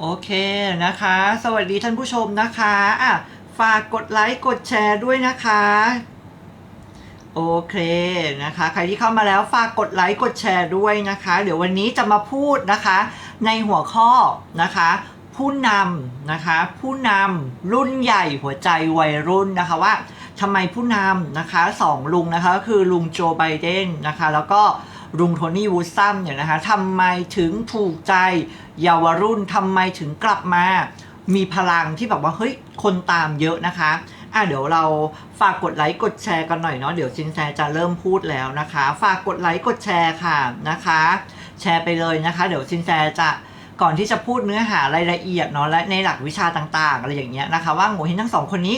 โอเคนะคะ สวัสดีท่านผู้ชมนะคะอะฝากกดไลค์กดแชร์ด้วยนะคะ โอเคนะคะ ใครที่เข้ามาแล้วฝากกดไลค์กดแชร์ด้วยนะคะ เดี๋ยววันนี้จะมาพูดนะคะ ในหัวข้อนะคะ ผู้นำนะคะ ผู้นำรุ่นใหญ่หัวใจวัยรุ่นนะคะว่าทำไมผู้นำนะคะสองลุงนะคะ คือลุงโจไบเดนนะคะ แล้วก็ ลุงโทนี่วูซัมเนี่ยนะคะทำไมถึงถูกใจเยาวรุ่นทำไมถึงกลับมา มีพลังที่แบบว่าเฮ้ยคนตามเยอะนะคะอะเดี๋ยวเราฝากกดไลค์กดแชร์กันหน่อยเนาะเดี๋ยวซินแซจะเริ่มพูดแล้วนะคะ ฝากกดไลค์กดแชร์ค่ะนะคะ แชร์ไปเลยนะคะ เดี๋ยวซินแซจะก่อนที่จะพูดเนื้อหารายละเอียดเนาะและในหลักวิชาต่างๆ อะไรอย่างเงี้ยนะคะ ว่าโงเห็นทั้งสองคนนี้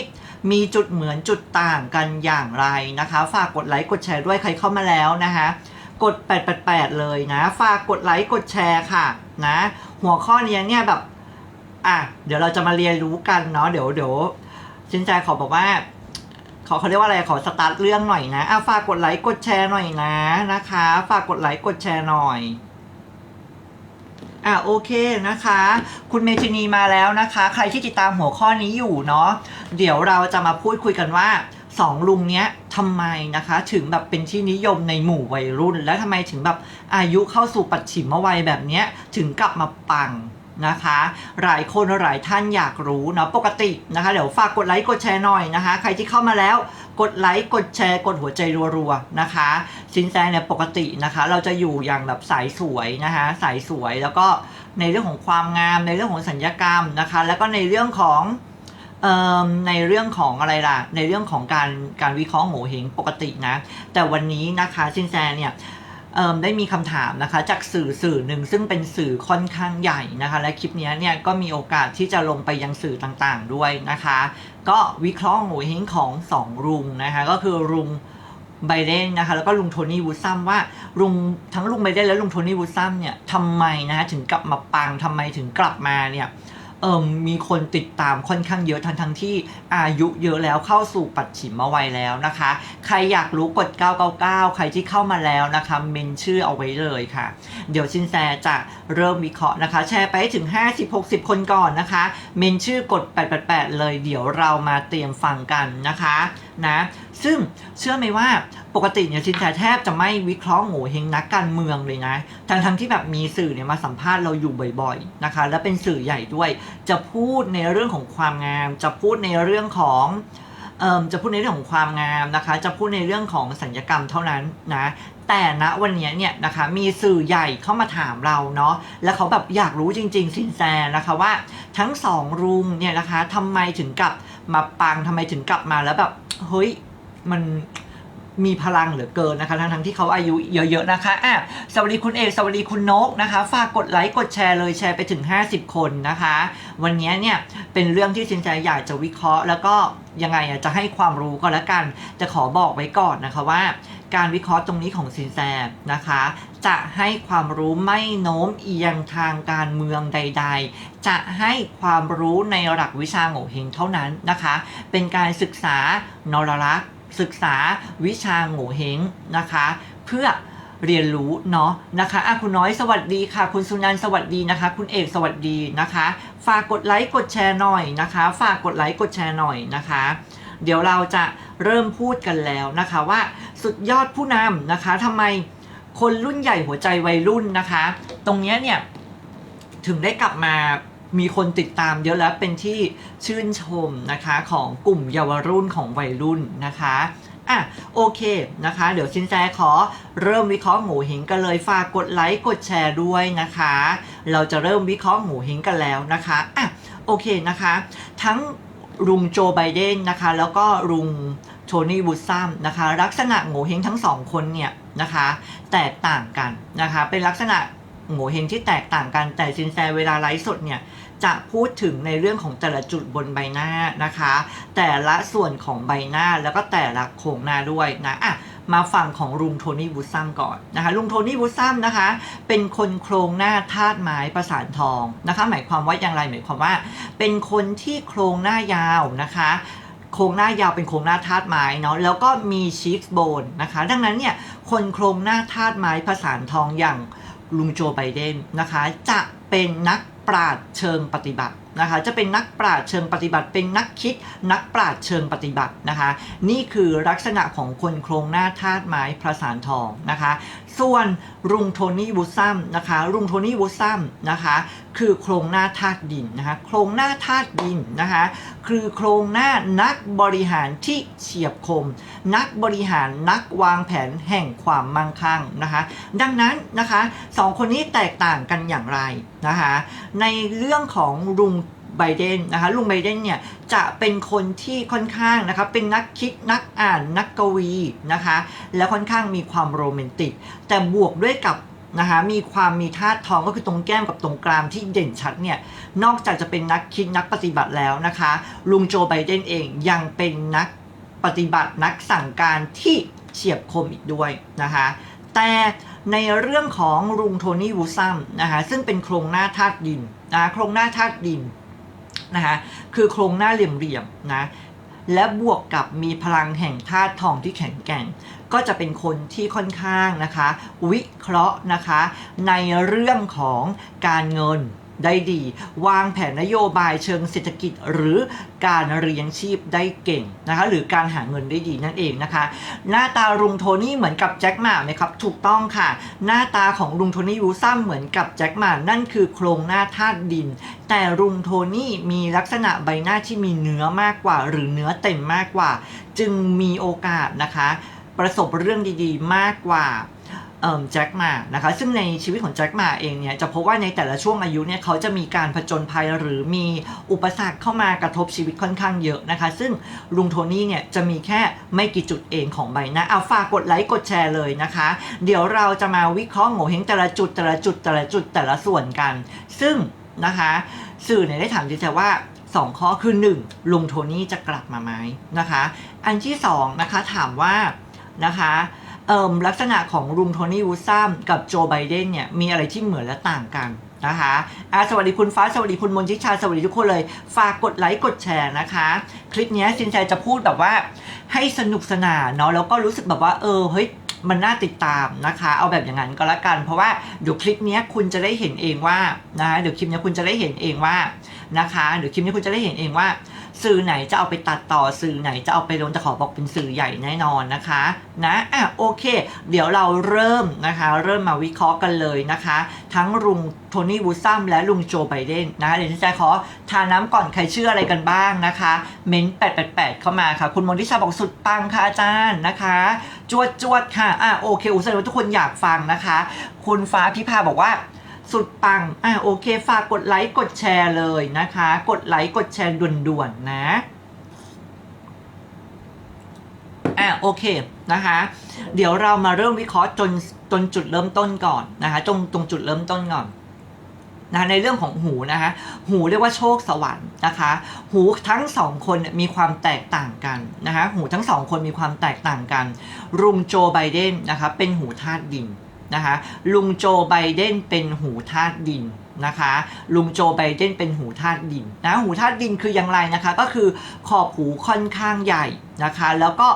มีจุดเหมือนจุดต่างกันอย่างไรนะคะ ฝากกดไลค์กดแชร์ด้วยใครเข้ามาแล้วนะคะ กด 888 เลยนะ ฝากกดไลค์กดแชร์ค่ะนะ หัวข้อนี้เนี่ยแบบอะเดี๋ยวเราจะมาเรียนรู้กันเนาะเดี๋ยวเดี๋ยวชินใจขอบอกว่าขอเขาเรียกว่าอะไรขอสตาร์ทเรื่องหน่อยนะอะฝากกดไลค์กดแชร์หน่อยนะนะคะ ฝากกดไลค์กดแชร์หน่อยอะโอเคนะคะ คุณเมทินีมาแล้วนะคะ ใครที่ติดตามหัวข้อนี้อยู่เนาะเดี๋ยวเราจะมาพูดคุยกันว่า สองลุงเนี้ยทำไมนะคะ ถึงแบบเป็นที่นิยมในหมู่วัยรุ่น และทำไมถึงแบบอายุเข้าสู่ปัจฉิมวัยแบบเนี้ยถึงกลับมาปังนะคะ หลายคนหลายท่านอยากรู้เนาะปกตินะคะ เดี๋ยวฝากกดไลค์กดแชร์หน่อยนะคะ ใครที่เข้ามาแล้วกดไลค์กดแชร์กดหัวใจรัวๆนะคะสินแซเนี่ยปกตินะคะ เราจะอยู่อย่างแบบสายสวยนะคะสายสวยแล้วก็ในเรื่องของความงามในเรื่องของสัญญกรรมนะคะ แล้วก็ในเรื่องของ ในเรื่องของอะไรล่ะ ในเรื่องของการการวิเคราะห์โหเฮงปกตินะ แต่วันนี้นะคะซินแซเนี่ยได้มีคำถามนะคะจากสื่อสื่อหนึ่งซึ่งเป็นสื่อค่อนข้างใหญ่นะคะ และคลิปนี้เนี่ยก็มีโอกาสที่จะลงไปยังสื่อต่างๆด้วยนะคะ ก็วิเคราะห์โหเฮงของสองลุงนะคะก็คือลุงไบเดนนะคะแล้วก็ลุงโทนี่วูดซัมว่าลุงทั้งลุงไบเดนและลุงโทนี่วูดซัมเนี่ยทำไมนะคะถึงกลับมาปังทำไมถึงกลับมาเนี่ย เอิมมีคนติดตามค่อนข้างเยอะทั้งทั้งที่อายุเยอะแล้วเข้าสู่ปัจฉิมวัยแล้วนะคะ ใครอยากรู้กด 999 ใครที่เข้ามาแล้วนะคะเมนชื่อเอาไว้เลยค่ะ เดี๋ยวชินแซจะเริ่มวิเคราะห์นะคะ แชร์ไปถึง 50-60 คนก่อนนะคะ เมนชื่อกด 888 เลยเดี๋ยวเรามาเตรียมฟังกันนะคะนะซึ่งเชื่อไหมว่า ปกติเนี่ยชินแซแทบจะไม่วิเคราะห์โง่เฮงนักการเมืองเลยนะทั้งทั้งที่แบบมีสื่อเนี่ยมาสัมภาษณ์เราอยู่บ่อยๆนะคะ และเป็นสื่อใหญ่ด้วย จะพูดในเรื่องของความงาม จะพูดในเรื่องของเอ่อจะพูดในเรื่องของความงามนะคะ จะพูดในเรื่องของสัญญกรรมเท่านั้นนะ แต่ณวันนี้เนี่ยนะคะมีสื่อใหญ่เข้ามาถามเราเนาะ แล้วเขาแบบอยากรู้จริง ๆ สินแซนะคะว่าทั้งสองรุงเนี่ยนะคะทำไมถึงกลับมาปังทำไมถึงกลับมาแล้วแบบเฮ้ยมัน มีพลังเหลือเกินนะคะทั้งทั้งที่เขาอายุเยอะๆนะคะอะสวัสดีคุณเอกสวัสดีคุณนกนะคะ ฝากกดไลค์กดแชร์เลยแชร์ไปถึง 50 คนนะคะ วันนี้เนี่ยเป็นเรื่องที่สินใจอยากจะวิเคราะห์ แล้วก็ยังไงจะให้ความรู้ก็แล้วกัน จะขอบอกไว้ก่อนนะคะว่า การวิเคราะห์ตรงนี้ของสินแสนะคะ จะให้ความรู้ไม่โน้มเอียงทางการเมืองใด ๆ จะให้ความรู้ในหลักวิชาโง่เฮงเท่านั้นนะคะ เป็นการศึกษานรลักษ ศึกษาวิชาโง่เฮงนะคะ เพื่อเรียนรู้เนาะนะคะอะคุณน้อยสวัสดีค่ะ คุณสุนันท์สวัสดีนะคะ คุณเอกสวัสดีนะคะ ฝากกดไลค์กดแชร์หน่อยนะคะ ฝากกดไลค์กดแชร์หน่อยนะคะ เดี๋ยวเราจะเริ่มพูดกันแล้วนะคะว่าสุดยอดผู้นำนะคะทำไมคนรุ่นใหญ่หัวใจวัยรุ่นนะคะ ตรงเนี้ยเนี่ยถึงได้กลับมา มีคนติดตามเยอะแล้วเป็นที่ชื่นชมนะคะของกลุ่มเยาวรุ่นของวัยรุ่นนะคะอะโอเคนะคะ เดี๋ยวชินแจขอเริ่มวิเคราะห์หมูหิงกันเลยฝากกดไลค์กดแชร์ด้วยนะคะ เราจะเริ่มวิเคราะห์หมูหิงกันแล้วนะคะอะโอเคนะคะ ทั้งลุงโจไบเดนนะคะแล้วก็ลุงโทนี่วูดซัมนะคะ ลักษณะโง่เฮงทั้งสองคนเนี่ยนะคะ แตกต่างกันนะคะ เป็นลักษณะ โงเฮงที่แตกต่างกันแต่ซินแซเวลาไลฟ์สดเนี่ยจะพูดถึงในเรื่องของแต่ละจุดบนใบหน้านะคะ แต่ละส่วนของใบหน้าแล้วก็แต่ละโครงหน้าด้วยนะอะมาฝั่งของลุงโทนี่วูซัมก่อนนะคะลุงโทนี่วูซัมนะคะ เป็นคนโครงหน้าธาตุไม้ประสานทองนะคะ หมายความว่าอย่างไรหมายความว่า เป็นคนที่โครงหน้ายาวนะคะโครงหน้ายาวเป็นโครงหน้าธาตุไม้เนาะแล้วก็มีชีฟโบนนะคะ ดังนั้นเนี่ยคนโครงหน้าธาตุไม้ประสานทองอย่าง ลุงโจไบเดนนะคะ จะเป็นนักปราชญ์เชิงปฏิบัตินะคะ จะเป็นนักปราชญ์เชิงปฏิบัติ เป็นนักคิด นักปราชญ์เชิงปฏิบัตินะคะ นี่คือลักษณะของคนโครงหน้าธาตุไม้พระสารทองนะคะ ส่วนลุงโทนี่วูซัมนะคะลุงโทนี่วูซัมนะคะ คือโครงหน้าธาตุดินนะคะโครงหน้าธาตุดินนะคะคือโครงหน้านักบริหารที่เฉียบคม นักบริหารนักวางแผนแห่งความมั่งคั่งนะคะดังนั้นนะคะสองคนนี้แตกต่างกันอย่างไรนะคะในเรื่องของลุงไบเดนนะคะลุงไบเดนเนี่ยจะเป็นคนที่ค่อนข้างนะคะเป็นนักคิดนักอ่านนักกวีนะคะและค่อนข้างมีความโรแมนติก แต่บวกด้วยกับ นะคะมีความมีธาตุทองก็คือตรงแก้มกับตรงกรามที่เด่นชัดเนี่ยนอกจากจะเป็นนักคิดนักปฏิบัติแล้วนะคะลุงโจไบเดนเองยังเป็นนักปฏิบัตินักสั่งการที่เฉียบคมอีกด้วยนะคะแต่ในเรื่องของลุงโทนี่วูซัมนะคะซึ่งเป็นโครงหน้าธาตุดินนะโครงหน้าธาตุดินนะคะคือโครงหน้าเหลี่ยมๆนะ และบวกกับมีพลังแห่งธาตุทองที่แข็งแกร่ง ก็จะเป็นคนที่ค่อนข้างนะคะ วิเคราะห์นะคะ ในเรื่องของการเงิน ได้ดี วางแผนนโยบายเชิงเศรษฐกิจ หรือการเลี้ยงชีพได้เก่งนะคะหรือการหาเงินได้ดีนั่นเองนะคะ หน้าตาลุงโทนี่เหมือนกับแจ็คหมาไหมครับ ถูกต้องค่ะ หน้าตาของลุงโทนี่ยูซัมเหมือนกับแจ็คหมานั่นคือโครงหน้าธาตุดิน แต่ลุงโทนี่มีลักษณะใบหน้าที่มีเนื้อมากกว่า หรือเนื้อเต็มมากกว่า จึงมีโอกาสนะคะ ประสบเรื่องดีๆ มากกว่า แจ็คหมานะคะซึ่งในชีวิตของแจ็คหมาเองเนี่ยจะพบว่าในแต่ละช่วงอายุเนี่ยเขาจะมีการผจญภัยหรือมีอุปสรรคเข้ามากระทบชีวิตค่อนข้างเยอะนะคะ ซึ่งลุงโทนี่เนี่ยจะมีแค่ไม่กี่จุดเองของใบหน้าเอาฝากกดไลค์กดแชร์เลยนะคะ เดี๋ยวเราจะมาวิเคราะห์โง่เฮงแต่ละจุดแต่ละจุดแต่ละจุดแต่ละส่วนกัน ซึ่งนะคะสื่อเนี่ยได้ถามดิฉันว่า2 ข้อคือ 1. ลุงโทนี่จะกลับมาไหมนะคะ อันที่2นะคะถามว่านะคะ ลักษณะของลุงโทนี่วูซัมกับโจไบเดนเนี่ยมีอะไรที่เหมือนและต่างกันนะคะะสวัสดีคุณฟ้า สวัสดีคุณมนทิชา สวัสดีทุกคนเลย ฝากกดไลค์ กดแชร์นะคะ คลิปนี้ยสินใจจะพูดแบบว่าให้สนุกสนานเนาะ แล้วก็รู้สึกแบบว่า เออ เฮ้ย มันน่าติดตามนะคะ เอาแบบอย่างนั้นก็แล้วกัน เพราะว่าเดี๋ยวคลิปนี้คุณจะได้เห็นเองว่า นะเดี๋ยวคลิปนี้คุณจะได้เห็นเองว่า นะคะ เดี๋ยวคลิปนี้คุณจะได้เห็นเองว่า สื่อไหนจะเอาไปตัดต่อสื่อไหนจะเอาไปลงจะขอบอกเป็นสื่อใหญ่แน่นอนนะคะนะอะโอเค เดี๋ยวเราเริ่มนะคะ เริ่มมาวิเคราะห์กันเลยนะคะ ทั้งลุงโทนี่วูซัมและลุงโจไบเดนนะคะเดี๋ยวฉันจะขอทาน้ำก่อนใครเชื่ออะไรกันบ้างนะคะ เม้น888 เข้ามาค่ะ คุณมนทิชาบอกสุดปังค่ะอาจารย์นะคะ จวดจวดค่ะอะโอเคอุตส่าห์ว่าทุกคนอยากฟังนะคะ คุณฟ้าพิพาบอกว่า สุดปัง อะโอเค ฝากกดไลค์กดแชร์เลยนะคะ กดไลค์กดแชร์ด่วนๆนะ อะโอเคนะคะ เดี๋ยวเรามาเริ่มวิเคราะห์จนจนจุดเริ่มต้นก่อนนะคะตรงตรงจุดเริ่มต้นก่อนนะในเรื่องของหูนะคะหูเรียกว่าโชคสวรรค์นะคะ หูทั้งสองคนมีความแตกต่างกันนะคะหูทั้งสองคนมีความแตกต่างกันลุงโจไบเดนนะคะเป็นหูธาตุดิน นะคะลุงโจไบเดนเป็นหูธาตุดินนะคะลุงโจไบเดนเป็นหูธาตุดินนะหูธาตุดินคืออย่างไรนะคะ ก็คือขอบหูค่อนข้างใหญ่นะคะ แล้วก็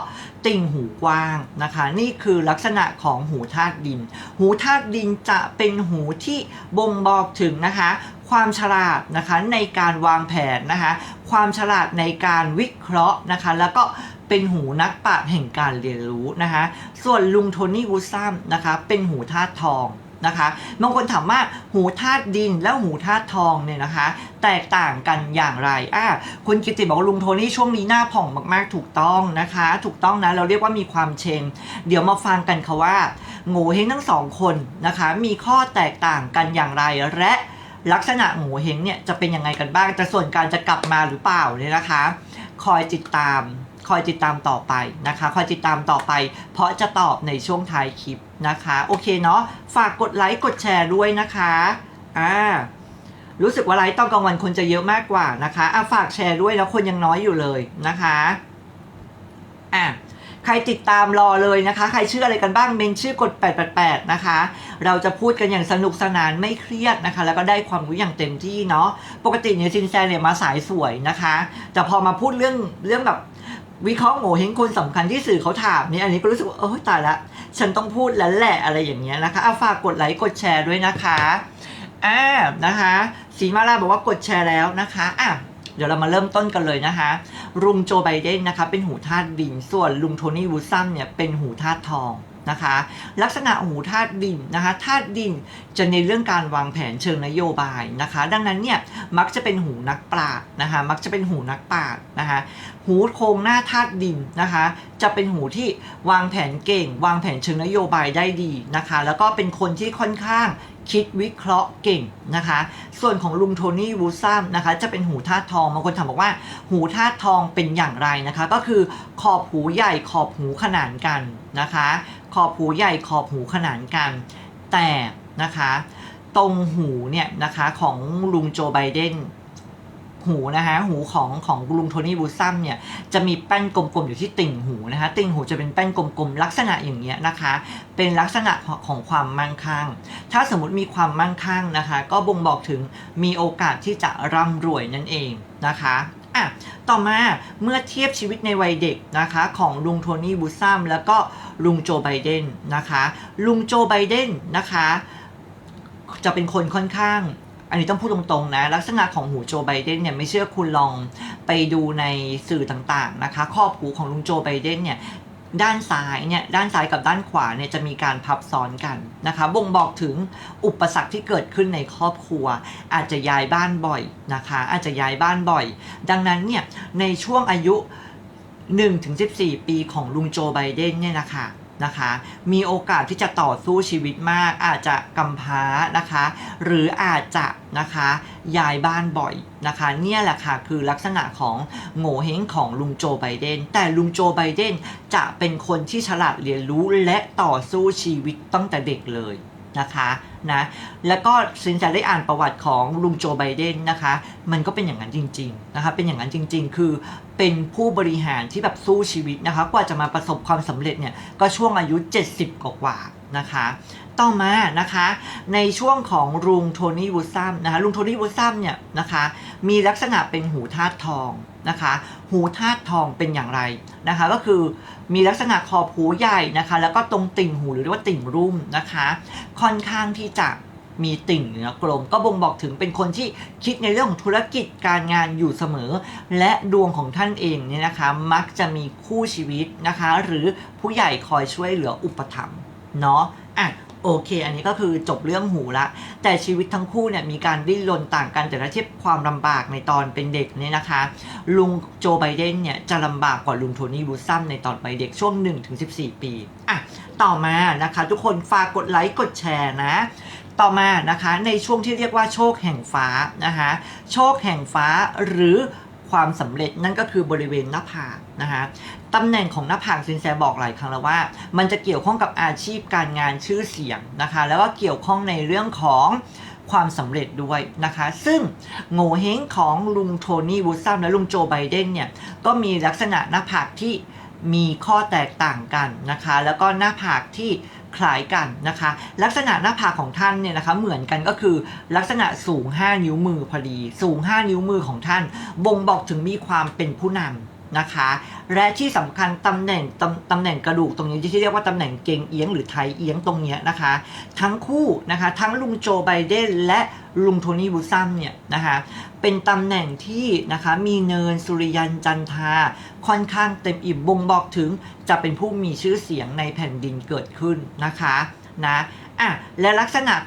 ติ่งหูกว้างนะคะ นี่คือลักษณะของหูธาตุดิน หูธาตุดินจะเป็นหูที่บ่งบอกถึงนะคะ ความฉลาดนะคะในการวางแผนนะคะ ความฉลาดในการวิเคราะห์นะคะ แล้วก็ เป็นหูนักปราชญ์แห่งการเรียนรู้นะคะส่วนลุงโทนี่วูซัมนะคะเป็นหูธาตุทองนะคะบางคนถามว่าหูธาตุดินแล้วหูธาตุทองเนี่ยนะคะ แตกต่างกันอย่างไรอะคุณกิติบอกว่าลุงโทนี่ช่วงนี้หน้าผ่องมากๆถูกต้องนะคะ ถูกต้องนะเราเรียกว่ามีความเชงเดี๋ยวมาฟังกันค่ะว่าโง่เฮงทั้งสองคนนะคะ มีข้อแตกต่างกันอย่างไรและลักษณะโง่เฮงเนี่ยจะเป็นยังไงกันบ้างแต่ส่วนการจะกลับมาหรือเปล่าเนี่ยนะคะ คอยติดตาม คอยติดตามต่อไปนะคะ คอยติดตามต่อไป เพราะจะตอบในช่วงท้ายคลิปนะคะ โอเคเนาะฝากกดไลค์กดแชร์ด้วยนะคะอ่ารู้สึกว่าไลค์ตอนกลางวันคนจะเยอะมากกว่านะคะอะฝากแชร์ด้วยแล้วคนยังน้อยอยู่เลยนะคะอะใครติดตามรอเลยนะคะ ใครชื่ออะไรกันบ้างเมนชื่อกด 888 นะคะ เราจะพูดกันอย่างสนุกสนานไม่เครียดนะคะ แล้วก็ได้ความรู้อย่างเต็มที่เนาะ ปกติเนี่ยซินแซเนี่ยมาสายสวยนะคะ แต่พอมาพูดเรื่องเรื่องแบบ วิเคราะห์โง่เฮงคนสำคัญที่สื่อเขาถามนี่อันนี้ก็รู้สึกว่าเออตายละ ฉันต้องพูดแล้วแหละอะไรอย่างเงี้ยนะคะเอาฝากกดไลค์กดแชร์ด้วยนะคะอ่านะคะสีมาลาบอกว่ากดแชร์แล้วนะคะอะเดี๋ยวเรามาเริ่มต้นกันเลยนะคะลุงโจไบเดนนะคะเป็นหูธาตุดินส่วนลุงโทนี่วูดซัมเนี่ยเป็นหูธาตุทอง นะคะ ลักษณะหูธาตุดินนะคะธาตุดินจะในเรื่องการวางแผนเชิงนโยบายนะคะ ดังนั้นเนี่ยมักจะเป็นหูนักปราชญ์นะคะมักจะเป็นหูนักปราชญ์นะคะหูโครงหน้าธาตุดินนะคะ จะเป็นหูที่วางแผนเก่ง วางแผนเชิงนโยบายได้ดีนะคะ แล้วก็เป็นคนที่ค่อนข้างคิดวิเคราะห์เก่งนะคะ ส่วนของลุงโทนี่วูซัมนะคะ จะเป็นหูธาตุทองบางคนถามบอกว่า หูธาตุทองเป็นอย่างไรนะคะ ก็คือขอบหูใหญ่ขอบหูขนานกันนะคะ ขอบหูใหญ่ขอบหูขนานกัน แต่นะคะตรงหูเนี่ยนะคะของลุงโจไบเดนหูนะคะหูของของลุงโทนี่วูซัมเนี่ยจะมีแป้นกลมๆอยู่ที่ติ่งหูนะคะติ่งหูจะเป็นแป้นกลมๆลักษณะอย่างเงี้ยนะคะ เป็นลักษณะของความมั่งคั่ง ถ้าสมมติมีความมั่งคั่งนะคะ ก็บ่งบอกถึงมีโอกาสที่จะร่ำรวยนั่นเองนะคะ อะต่อมาเมื่อเทียบชีวิตในวัยเด็กนะคะของลุงโทนี่บูซัมแล้วก็ลุงโจไบเดนนะคะลุงโจไบเดนนะคะจะเป็นคนค่อนข้าง อันนี้ต้องพูดตรงๆนะ ลักษณะของหูโจไบเดนเนี่ยไม่เชื่อคุณลองไปดูในสื่อต่างๆนะคะครอบครูของลุงโจไบเดนเนี่ย ด้านซ้ายเนี่ยด้านซ้ายกับด้านขวาเนี่ยจะมีการพับซ้อนกันนะคะ บ่งบอกถึงอุปสรรคที่เกิดขึ้นในครอบครัว อาจจะย้ายบ้านบ่อยนะคะ อาจจะย้ายบ้านบ่อย ดังนั้นเนี่ยในช่วงอายุ 1-14 ปีของลุงโจไบเดนเนี่ยนะคะ นะคะ มีโอกาสที่จะต่อสู้ชีวิตมาก อาจจะกำพร้านะคะ หรืออาจจะนะคะย้ายบ้านบ่อยนะคะ เนี่ยแหละค่ะคือลักษณะของโง่เฮงของลุงโจไบเดน แต่ลุงโจไบเดนจะเป็นคนที่ฉลาดเรียนรู้และต่อสู้ชีวิตตั้งแต่เด็กเลย นะคะนะแล้วก็สินจะได้อ่านประวัติของลุงโจไบเดนนะคะ มันก็เป็นอย่างนั้นจริงๆนะคะเป็นอย่างนั้นจริง ๆ คือเป็นผู้บริหารที่แบบสู้ชีวิตนะคะ กว่าจะมาประสบความสำเร็จเนี่ยก็ช่วงอายุ 70 กว่าๆนะคะ ต่อมานะคะในช่วงของลุงโทนี่วูซัมนะคะลุงโทนี่วูซัมเนี่ยนะคะมีลักษณะเป็นหูธาตุทองนะคะหูธาตุทองเป็นอย่างไรนะคะก็คือมีลักษณะขอบหูใหญ่นะคะแล้วก็ตรงติ่งหูหรือเรียกว่าติ่งรุ่มนะคะ ค่อนข้างที่จะมีติ่งเหนือกลม ก็บ่งบอกถึงเป็นคนที่คิดในเรื่องของธุรกิจการงานอยู่เสมอ และดวงของท่านเองเนี่ยนะคะ มักจะมีคู่ชีวิตนะคะ หรือผู้ใหญ่คอยช่วยเหลืออุปถัมภ์เนาะอะ โอเค อันนี้ก็คือจบเรื่องหูละ แต่ชีวิตทั้งคู่เนี่ยมีการดิ้นรนต่างกันแต่ถ้าเทียบความลำบากในตอนเป็นเด็กเนี่ยนะคะ ลุงโจไบเดนเนี่ยจะลำบากกว่าลุงโทนี่บูซัมในตอนวัยเด็กช่วง 1-14 ปีอะต่อมานะคะทุกคนฝากกดไลค์กดแชร์นะต่อมานะคะในช่วงที่เรียกว่าโชคแห่งฟ้านะคะโชคแห่งฟ้าหรือความสำเร็จนั่นก็คือบริเวณหน้าผาก นะคะตำแหน่งของหน้าผากซินแซบอกหลายครั้งแล้วว่า มันจะเกี่ยวข้องกับอาชีพการงานชื่อเสียงนะคะ แล้วก็เกี่ยวข้องในเรื่องของความสำเร็จด้วยนะคะ ซึ่งโง่เฮงของลุงโทนี่วูดซัมและลุงโจไบเดนเนี่ยก็มีลักษณะหน้าผากที่มีข้อแตกต่างกันนะคะ แล้วก็หน้าผากที่คล้ายกันนะคะ ลักษณะหน้าผากของท่านเนี่ยนะคะเหมือนกันก็คือลักษณะสูง 5 นิ้วมือพอดี สูง 5 นิ้วมือของท่าน บ่งบอกถึงมีความเป็นผู้นำ นะคะ และที่สำคัญตำแหน่งตำตำแหน่งกระดูกตรงนี้ที่เรียกว่าตำแหน่งเกงเอียงหรือไทยเอียงตรงนี้นะคะ ทั้งคู่นะคะทั้งลุงโจไบเดนและลุงโทนี่บูซัมเนี่ยนะคะเป็นตำแหน่งที่นะคะมีเนินสุริยันจันทาค่อนข้างเต็มอิ่มบ่งบอกถึงจะเป็นผู้มีชื่อเสียงในแผ่นดินเกิดขึ้นนะคะนะอะและลักษณะของ